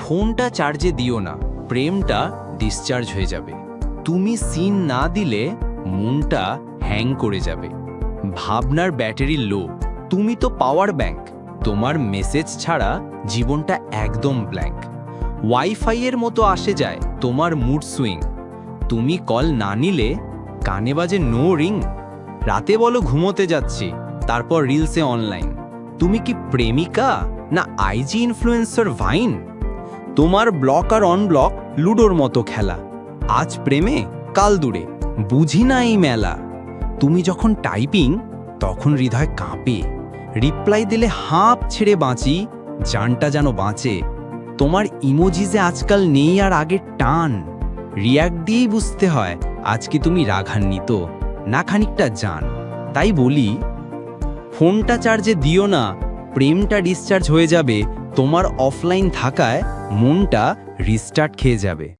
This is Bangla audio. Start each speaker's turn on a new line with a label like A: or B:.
A: ফোনটা চার্জে দিও না, প্রেমটা ডিসচার্জ হয়ে যাবে। তুমি সিন না দিলে মনটা হ্যাং করে যাবে। ভাবনার ব্যাটারি লো তুমি তো পাওয়ার ব্যাংক তোমার মেসেজ ছাড়া জীবনটা একদম ব্ল্যাঙ্ক ওয়াইফাইয়ের মতো আসে যায়, তোমার মুড সুইং তুমি কল না নিলে কানে বাজে নো রিং রাতে বলো ঘুমোতে যাচ্ছি, তারপর রিলসে অনলাইন তুমি কি প্রেমিকা না আইজি ইনফ্লুয়েন্সার ভাইন তোমার ব্লক আর অনব্লক লুডোর মতো খেলা। আজ প্রেমে, কাল দূরে। বুঝি না এই মেলা। তুমি যখন টাইপিং তখন হৃদয় কাঁপে। রিপ্লাই দিলে হাঁপ ছেড়ে বাঁচি, জানটা যেন বাঁচে। তোমার ইমোজিজে আজকাল নেই আর আগের টান। রিয়াক্ট দিয়েই বুঝতে হয় আজকে তুমি রাঘান্বিত না খানিকটা জান। তাই বলি, ফোনটা চার্জে দিও না প্রেমটা ডিসচার্জ হয়ে যাবে তোমার অফলাইন থাকায় মনটা রিস্টার্ট খেয়ে যাবে।